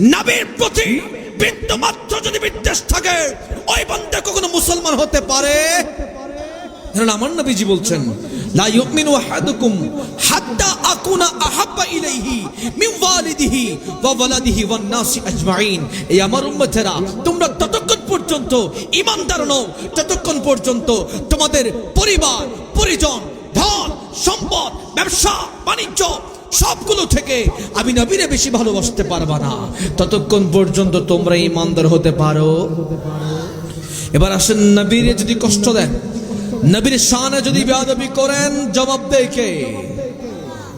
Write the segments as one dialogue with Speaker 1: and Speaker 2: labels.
Speaker 1: নবীর প্রতি বিন্দু মাত্র যদি বিদ্বেষ থাকে, ওই বান্দা কখনো মুসলমান হতে পারে? আমার নবীজি বলছেন তোমরা ততক্ষণ পর্যন্ত পর্যন্ত তোমাদের পরিবার, পরিজন, ধন, সম্পদ, ব্যবসা, বাণিজ্য সবগুলো থেকে আমি নবীরে বেশি ভালোবাসতে পারবা না। ততক্ষণ পর্যন্ত তোমরা ঈমানদার হতে পারো। এবার আসেন নবীরে যদি কষ্ট দেন, নবীর শানে যদি বেয়াদবি করেন, জবাব দেয় কে?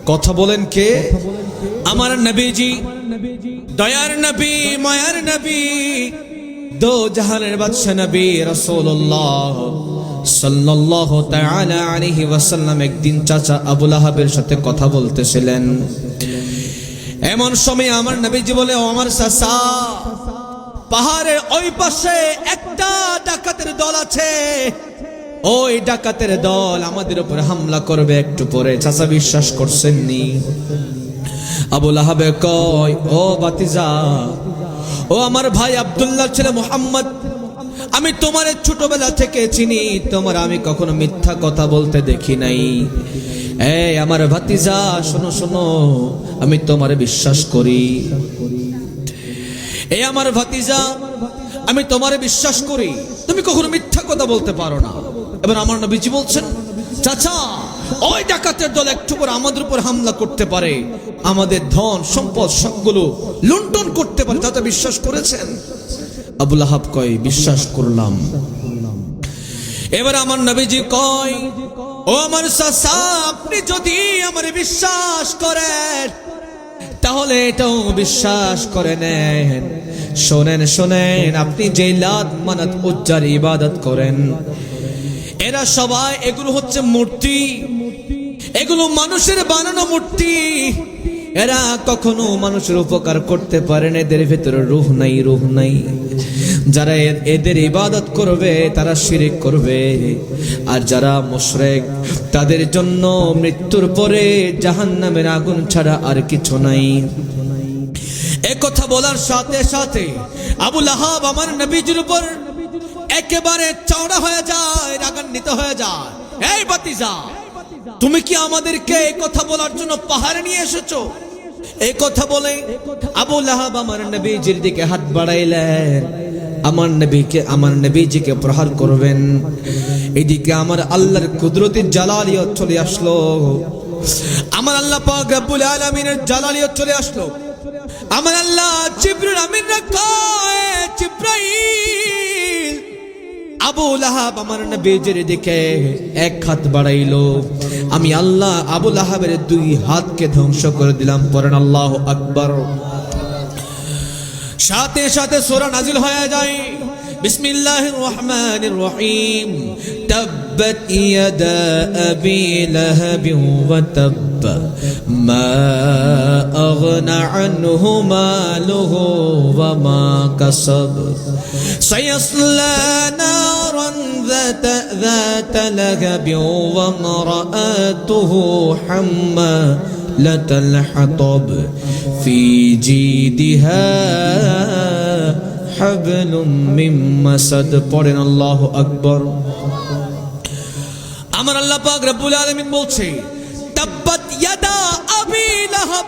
Speaker 1: কথা বলেন কে? আমার নবীজি, দয়ার নবী, মায়ার নবী দো জাহানের বাদশা নবী রাসূলুল্লাহ সাল্লাল্লাহু তাআলা আলাইহি ওয়াসাল্লাম একদিন চাচা আবুল আহাবের সাথে কথা বলতেছিলেন। এমন সময় আমার নবীজি বলে, ও আমার চাচা, পাহাড়ের ওই পাশে একটা ডাকাতের দল আছে। ওই ডাকাতের দল আমাদের উপর হামলা করবে, একটু পরে। চাচা বিশ্বাস করছেন নি আবুল আহাবে কয়, ও বাতিজা ও আমার ভাই আব্দুল্লাহ ছেলে মোহাম্মদ, আমি তোমার ছোটবেলা থেকে চিনি, তোমার আমি কখনো মিথ্যা কথা বলতে দেখি নাই। এই আমার ভাতিজা, শোনো শোনো, আমি তোমারে বিশ্বাস করি। এই আমার ভাতিজা, আমি তোমারে বিশ্বাস করি। তুমি কখনো মিথ্যা কথা বলতে পারো না। এবার আমার নবীজি বলছেন, চাচা ওই ডাকাতের দল একটু করে আমাদের উপর হামলা করতে পারে। আমাদের ধন, সম্পদ, সবগুলো লুণ্ঠন করতে পারে। চাচা বিশ্বাস করেছেন? আবুল আহাব কয়, বিশ্বাস করলাম। এবার আমার নবীজি কয়, ও আমার চাচা, আপনি যদি আমার বিশ্বাস করেন, তাহলে এটাও বিশ্বাস করে নেন। শোনেন শোনেন, আপনি যে লাত মানাত উজ্জার ইবাদত করেন এরা সবাই, এগুলো হচ্ছে মূর্তি। এগুলো মানুষের বানানো মূর্তি। এরা কখনো মানুষের উপকার করতে পারে না, এদের ভেতরে রুহ নাই রুহ নাই। যারা এদের ইবাদত করবে, তারা শিরিক করবে। আর যারা মুশরেক, তাদের জন্য মৃত্যুর পরে জাহান্নামের আগুন ছাড়া আর কিছু নাই। কথা বলার সাথে সাথে আবুল আহাব আমার নবীজির উপর একেবারে চওড়া হয়ে যায়, রাগান্বিত হয়ে যায়। এই বাতিজা, তুমি কি আমাদেরকে এই কথা বলার জন্য পাহাড়ে নিয়ে এসেছ? এই কথা বলে আবুল আহাব আমার নবীজির দিকে হাত বাড়াইলেন। আমার নবীকে, আমার নবীজিকে প্রহার করবেন। এদিকে আমার আল্লাহর কুদরতির জালালিয়ত চলে আসলো। আমার আল্লাহ পাক রব্বুল আলামিনের জালালিয়ত চলে আসলো। আমার আল্লাহ জিব্রিল আমিন কয় জিব্রাইল। আবু লাহাব আমার নবীজির দিকে এক হাত বাড়াইলো আমি আল্লাহ আবু লাহাবের দুই হাতকে ধ্বংস করে দিলাম পরেন আল্লাহ আকবর সাথে সাথে সোরা নাজিল হয়ে যায় বিসমিল্লাহির রহমানির রহিম তাব্বাত ইয়াদা আবি লাহাব ওয়া তাব্ব মা আগনা আনহু মালুহু ওয়া মা কাসাব سيصلى نارا ذات ذات لهب وامرأته حمالة الحطب في جيدها حبل من مسد পড়েন আল্লাহ আকবর আমার আল্লাহ পাক রব্বুল আলামিন বলছে তাব্বাত ইয়াদা আবি লাহাব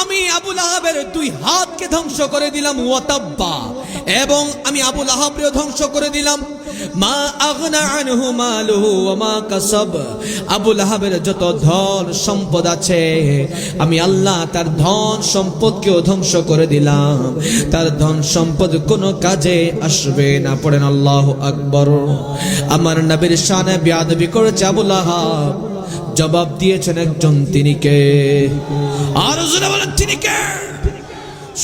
Speaker 1: আমি আবুল আহাবের দুই হাতকে ধ্বংস করে দিলাম ওয়াতাব্বা এবং আমি আবুল আহাবরেও ধ্বংস করে দিলাম। মা আগনা আনহু মালুহু মা কাসাব। আবুল আহাবের যত ধন সম্পদ আছে, আমি আল্লাহ তার ধন সম্পদকেও ধ্বংস করে দিলাম। তার ধন সম্পদ কোনো কাজে আসবে না, পড়েন আল্লাহ আকবর। আমার নবীর শানে বিয়াদবি করেছে আবুল আহাব জবাব দিয়েছেন একজন তিনি কে? আর জোরে বলেন, তিনি কে?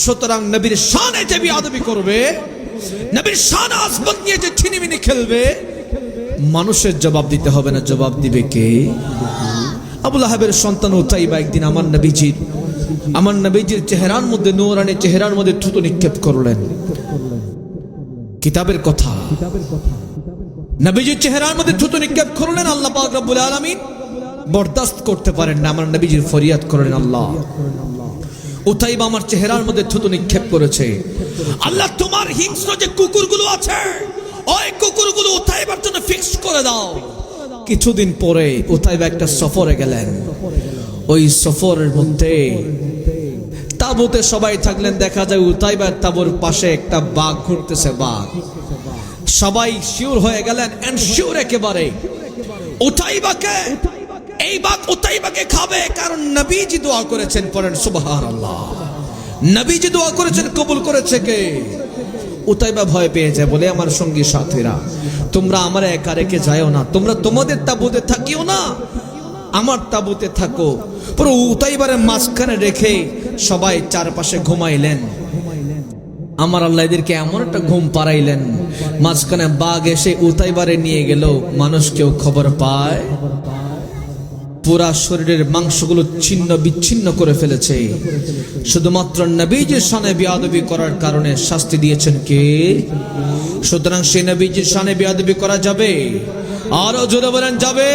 Speaker 1: সুতরাং নবীর শানে যে বিয়াদবি করবে, নবীর শান আসবাদ নিয়ে যে ছিনিমিনি খেলবে, মানুষের জবাব দিতে হবে না, জবাব দিবে কে? আবুল আহাবের সন্তান উতাইবা একদিন আমার নবীজির আমার নবীজির চেহারার মধ্যে নৌরানি চেহারার মধ্যে থুতু নিক্ষেপ করলেন। কিতাবের কথা। নবীজির চেহারার মধ্যে থুতু নিক্ষেপ করলেন আল্লাহ পাক রব্বুল আলামিন। বরদাস্ত করতে পারেন না, আমার নবীজির ফরিয়াদ করলেন আল্লাহ। উতাইবা আমার চেহারার মধ্যে থুতু নিক্ষেপ করেছে। আল্লাহ, তোমার হিংস্র যে কুকুরগুলো আছে, ওই কুকুরগুলো উতাইবার জন্য ফিক্স করে দাও। কিছুদিন পরে উতাইবা একটা সফরে গেলেন। ওই সফরের মধ্যে তাবুতে সবাই থাকলেন, দেখা যায় উতাইবার তাবুর পাশে একটা বাঘ ঘুরতেছে, বাঘ। সবাই শিওর হয়ে গেলেন এন্ড শিওর একেবারে। উতাইবাকে এই বাঘ উতাইবাকে খাবে, কারণ নবীজি দোয়া করেছেন, পড়েন সুবহানাল্লাহ। নবীজি দোয়া করেছেন, কবুল করেছে কে? উতাইবা ভয় পেয়ে যায় বলে আমার সঙ্গী সাথীরা, তোমরা আমার একা রেখে যাও না, তোমরা তোমাদের তাবুতে থাকিও না, আমার তাবুতে থাকো। পুরো উতাইবারের মাঝখানে রেখে সবাই চারপাশে ঘুমাইলেন। আমার আল্লাহ এদেরকে এমন একটা ঘুম পাড়াইলেন, মাঝখানে বাঘ এসে উতাইবারে নিয়ে গেল, মানুষ কেউ খবর পায়? পুরা শরীরের মাংসগুলো ছিন্ন বিচ্ছিন্ন করে ফেলেছে। শুধুমাত্র নবীজির সানে বিয়াদবি করার কারণে শাস্তি দিয়েছেন কে? সুতরাং সেই নবীজির সানে বিয়াদবি করা যাবে। আরও জোরে বলেন, যাবে।